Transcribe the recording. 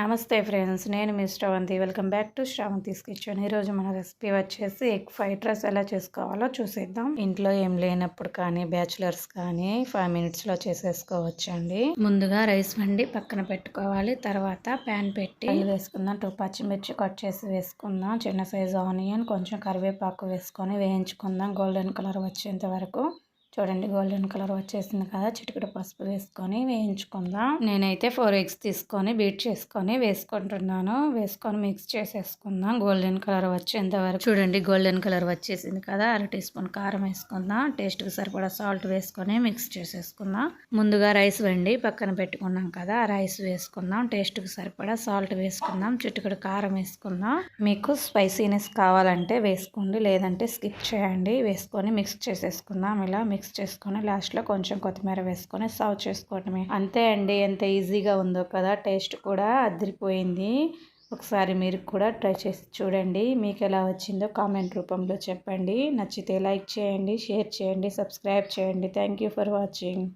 నమస్తే ఫ్రెండ్స్ నేను మీ Sravanthi. Welcome back to Sravanthi kitchen. ఈరోజు మన రెసిపీ వచ్చేసి ఎగ్ ఫ్రైడ్ రైస్ ఎలా చేసుకోవాలో చూసేద్దాం. ఇంట్లో ఏం లేనప్పుడు కానీ బ్యాచులర్స్ కానీ ఫైవ్ మినిట్స్లో చేసేసుకోవచ్చండి. ముందుగా రైస్ వండి పక్కన పెట్టుకోవాలి. తర్వాత ప్యాన్ పెట్టి వేసుకుందాం. టూ పచ్చిమిర్చి కట్ చేసి వేసుకుందాం. చిన్న సైజు ఆనియన్ కొంచెం కరివేపాకు వేసుకొని వేయించుకుందాం. గోల్డెన్ కలర్ వచ్చేంత వరకు. చూడండి గోల్డెన్ కలర్ వచ్చేసింది కదా. చిటికడ పసుపు వేసుకొని వేయించుకుందాం. నేనైతే ఫోర్ ఎగ్స్ తీసుకొని బీట్ చేసుకొని వేసుకుంటున్నాను. వేసుకొని మిక్స్ చేసేసుకుందాం. గోల్డెన్ కలర్ వచ్చేంత వరకు. చూడండి గోల్డెన్ కలర్ వచ్చేసింది కదా. అర టీ స్పూన్ కారం వేసుకుందాం. టేస్ట్కి సరిపడా సాల్ట్ వేసుకొని మిక్స్ చేసేసుకుందాం. ముందుగా రైస్ వండి పక్కన పెట్టుకున్నాం కదా. రైస్ వేసుకుందాం. టేస్ట్కి సరిపడా సాల్ట్ వేసుకుందాం. చిటికడ కారం వేసుకుందాం. మీకు స్పైసీనెస్ కావాలంటే వేసుకోండి. లేదంటే స్కిప్ చేయండి. వేసుకొని మిక్స్ చేసేసుకుందాం. ఇలా మిక్స్ మిక్స్ చేసుకొని లాస్ట్లో కొంచెం కొత్తిమీర వేసుకొని సర్వ్ చేసుకోవటమే. అంతే అండి ఎంత ఈజీగా ఉందో కదా టేస్ట్ కూడా అదిరిపోయింది. ఒకసారి మీరు కూడా ట్రై చేసి చూడండి మీకు ఎలా వచ్చిందో కామెంట్ రూపంలో చెప్పండి. నచ్చితే లైక్ చేయండి షేర్ చేయండి సబ్స్క్రైబ్ చేయండి. Thank for watching.